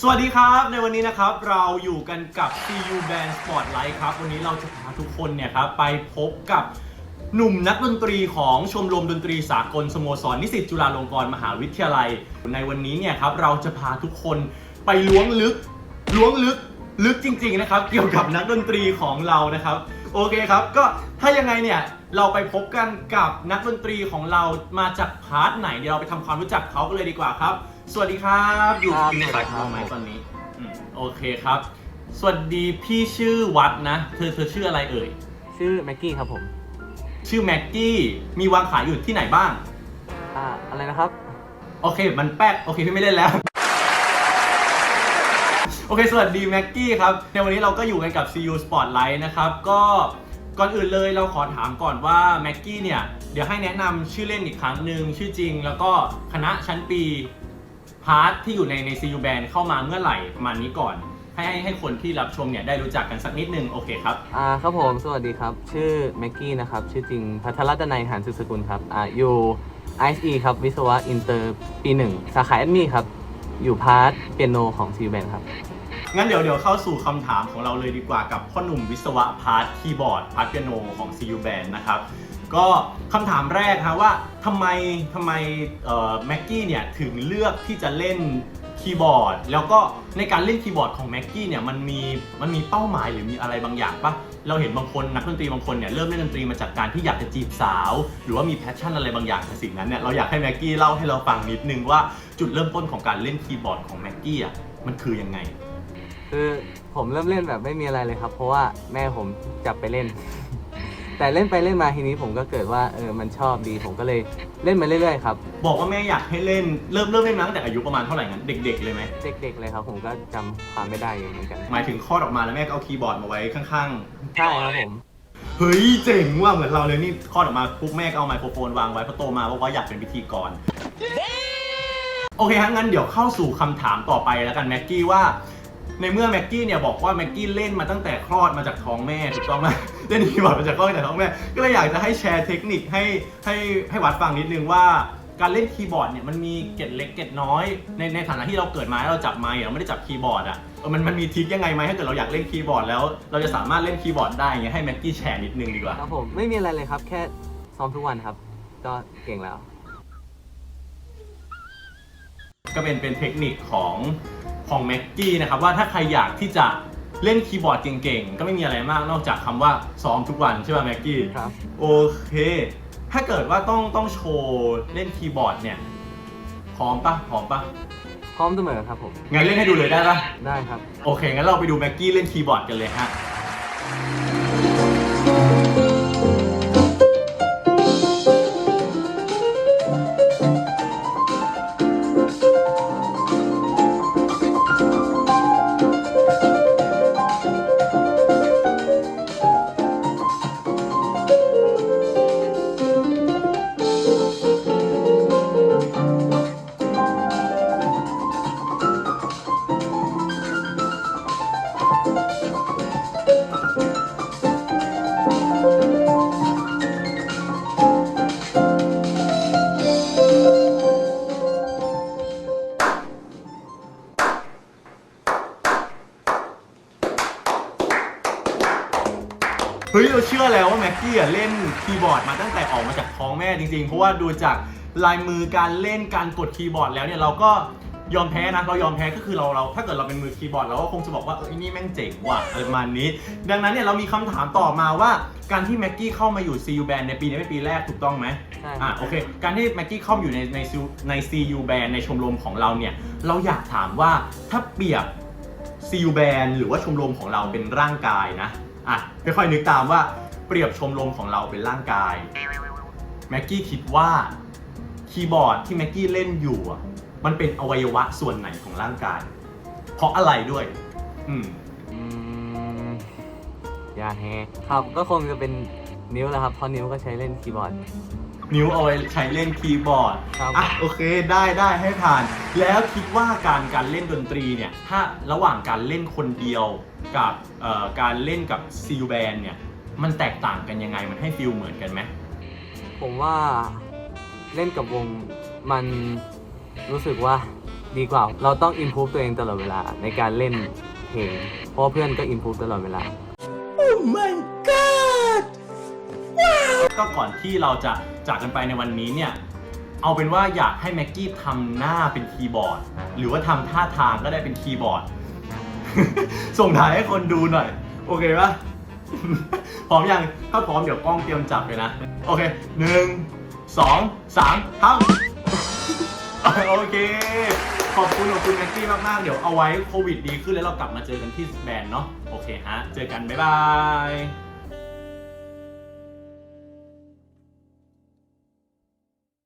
สวัสดีครับ ในวันนี้นะครับเราอยู่กันกับ CU Band Spotlight ครับ วันนี้เราจะพาทุกคนเนี่ยครับไปพบกับหนุ่มนักดนตรีของชมรมดนตรีสากลสโมสรนิสิตจุฬาลงกรณ์มหาวิทยาลัย ในวันนี้เนี่ยครับเราจะพาทุกคนไปล้วงลึกล้วงลึกลึกจริงๆนะครับ เกี่ยวกับนักดนตรีของเรานะครับ โอเคครับ ก็ถ้ายังไงเนี่ยเราไปพบกันกับนักดนตรีของเรามาจากพาร์ทไหนเดี๋ยวเราไปทำความรู้จักเขากันเลยดีกว่าครับ สวัสดีครับ อยู่ครับอยู่ในสายสขวัองสดีครับเราไหมตอนนี้อืมโอเคครับ สวัสดีพี่ชื่อวัดนะ เธอเธอชื่ออะไรเอ่ย ชื่อแม็กกี้ครับผมชื่อแม็กกี้ มีวางขายอยู่ที่ไหนบ้าง อ่าอะไรนะครับ โอเค มันแป๊ก โอเค พี่ไม่เล่นแล้ว โอเค สวัสดีแม็กกี้ครับ ในวันนี้เราก็อยู่กันกับ CU Spotlight นะครับ ก็ก่อนอื่นเลยเราขอถามก่อนว่าแม็กกี้เนี่ย เดี๋ยวให้แนะนำชื่อเล่นอีกครั้งหนึ่งชื่อจริง แล้วก็คณะชั้นปี พาร์ทที่อยู่ในใน CU Band เข้ามาเมื่อไหร่ประมาณนี้ก่อน ให้ให้ให้คนที่รับชมเนี่ยได้รู้จักกันสักนิดนึงโอเคครับ อ่าครับผมสวัสดีครับ ชื่อแม็กกี้นะครับ ชื่อจริงพัทรรัตนัยหานสุสกุลครับอ่าอยู่ ISE ครับ วิศวะอินเตอร์ปีหนึ่งสาขาแอดมิครับ อยู่พาร์ทเปียโนของซีแบนครับ งั้นเดี๋ยวเดี๋ยวเข้าสู่คำถามของเราเลยดีกว่ากับพ่อหนุ่มวิศวะพาร์ทคีย์บอร์ดพาร์ทเปียโนของ CU Band นะครับ ก็คำถามแรกฮะว่าทำไมทำไมแม็กกี้เนี่ยถึงเลือกที่จะเล่นคีย์บอร์ด แล้วก็ในการเล่นคีย์บอร์ดของแม็กกี้เนี่ยมันมีมันมีเป้าหมายหรือมีอะไรบางอย่างปะเราเห็นบางคนนักดนตรีบางคนเนี่ยเริ่มเล่นดนตรีมาจากการที่อยากจะจีบสาว หรือว่ามีแพชชั่นอะไรบางอย่างกับสิ่งนั้นเนี่ยเราอยากให้แม็กกี้เล่าให้เราฟังนิดนึงว่าจุดเริ่มต้นของการเล่นคีย์บอร์ดของแม็กกี้อะมันคือยังไง คือผมเริ่มเล่นแบบไม่มีอะไรเลยครับ เพราะว่าแม่ผมจับไปเล่น แต่เล่นไปเล่นมาทีนี้ผมก็เกิดว่าเออมันชอบดีผมก็เลยเล่นมาเรื่อยๆครับบอกว่าแม่อยากให้เล่นเริ่มเริ่มเล่นมาตั้งแต่อายุประมาณเท่าไหร่งั้นเด็ก ๆ เลยไหมเด็กๆเลยครับ ผมก็จำความไม่ได้อยู่เหมือนกันหมายถึงคลอดออกมาแล้วแม่ก็เอาคีย์บอร์ดมาไว้ข้างใช่ครับผมๆ เฮ้ยเจ๋งว่ะเหมือนเราเลยนี่คลอดออกมาปุ๊บแม่ก็เอาไมโครโฟนวางไว้เพราะโตมาบอกว่าอยากเป็นพิธีกรโอเคฮะงั้นเดี๋ยวเข้าสู่คำถามต่อไปแล้วกันแม็กกี้ว่า ในเมื่อแม็กกี้เนี่ยบอกว่าแม็กกี้เล่นมาตั้งแต่คลอดมาจากท้องแม่ถูกต้องไหมเล่นคีย์บอร์ดมาจากคลอดมาจากท้องแม่ ก็เลยอยากจะให้แชร์เทคนิคให้ให้ให้วัดฟังนิดนึงว่าการเล่นคีย์บอร์ดเนี่ยมันมีเกร็ดเล็กเกร็ดน้อย ในในฐานะที่เราเกิดมาแล้วเราจับไมค์เราไม่ได้จับคีย์บอร์ดอะเออมันมันมีทริคยังไงไหมถ้าเกิดเราอยากเล่นคีย์บอร์ดแล้ว เราจะสามารถเล่นคีย์บอร์ดได้อย่างเงี้ยให้แม็กกี้แชร์นิดนึงดีกว่าครับผมไม่มีอะไรเลยครับ แค่ซ้อมทุกวันครับ ก็เก่งแล้ว ก็เป็นเป็นเทคนิคของ ของแม็กกี้นะครับว่าถ้าใครอยากที่จะเล่นคีย์บอร์ดเก่งๆ ก็ไม่มีอะไรมากนอกจากคำว่าซ้อมทุกวันใช่ป่ะแม็กกี้ครับ โอเค ถ้าเกิดว่าต้องต้องโชว์เล่นคีย์บอร์ดเนี่ยพร้อมปะพร้อมปะพร้อมเสมอครับผมงั้นเล่นให้ดูเลยได้ปะได้ครับ โอเคงั้นเราไปดูแม็กกี้เล่นคีย์บอร์ดกันเลยฮะเฮ้ยเราเชื่อแล้วว่าแม็กกี้อะเล่นคีย์บอร์ดมาตั้งแต่ออกมาจากท้องแม่จริงๆ เพราะว่าดูจากลายมือการเล่นการกดคีย์บอร์ดแล้วเนี่ยเราก็ยอมแพ้นะเรายอมแพ้ก็คือเราเราถ้าเกิดเราเป็นมือคีย์บอร์ดเราก็คงจะบอกว่าเออไอ้นี่แม่งเจ๋งว่ะอะไรประมาณนี้ ดังนั้นเนี่ยเรามีคำถามต่อมาว่าการที่แม็กกี้เข้ามาอยู่ CU Band ในปีนี้เป็นปีแรกถูกต้องไหมใช่ครับอะโอเค การที่แม็กกี้เข้ามาอยู่ในใน CU ใน CU Band ในชมรมของเราเนี่ย เราอยากถามว่าถ้าเปรียบซีลแบนหรือว่าชมรมของเราเป็นร่างกายนะ อะค่อยๆนึกตามว่าเปรียบชมรมของเราเป็นร่างกายแม็กกี้คิดว่าคีย์บอร์ดที่แม็กกี้เล่นอยู่อะมันเป็นอวัยวะส่วนไหนของร่างกาย เพราะอะไรด้วย อืมอืมยาแฮะครับก็คงจะเป็นนิ้วแหละครับเพราะนิ้วก็ใช้เล่นคีย์บอร์ด นิ้วเอาไว้ใช้เล่นคีย์บอร์ดครับ อะโอเคได้ได้ให้ผ่าน แล้วคิดว่าการการเล่นดนตรีเนี่ยถ้าระหว่างการเล่นคนเดียวกับเอ่อการเล่นกับซีลแบนเนี่ยมันแตกต่างกันยังไงมันให้ฟิลเหมือนกันไหมผมว่าเล่นกับวงมันรู้สึกว่าดีกว่า เราต้อง improve ตัวเองตลอดเวลาในการเล่นเพลงเพราะว่าเพื่อนก็ improve ตลอดเวลา ก็ก่อนที่เราจะจากกันไปในวันนี้เนี่ยเอาเป็นว่าอยากให้แม็กกี้ทำหน้าเป็นคีย์บอร์ด หรือว่าทำท่าทางก็ได้เป็นคีย์บอร์ด ส่งถ่ายให้คนดูหน่อย โอเคปะพร้อมยังถ้าพร้อมเดี๋ยวกล้องเตรียมจับเลยนะ โอเคหนึ่งสองสามทำโอเค ขอบคุณขอบคุณแม็กกี้มาก ๆ เดี๋ยวเอาไว้โควิดดีขึ้นแล้วเรากลับมาเจอกันที่แบรนด์เนาะโอเคฮะ เจอกัน บ๊ายบาย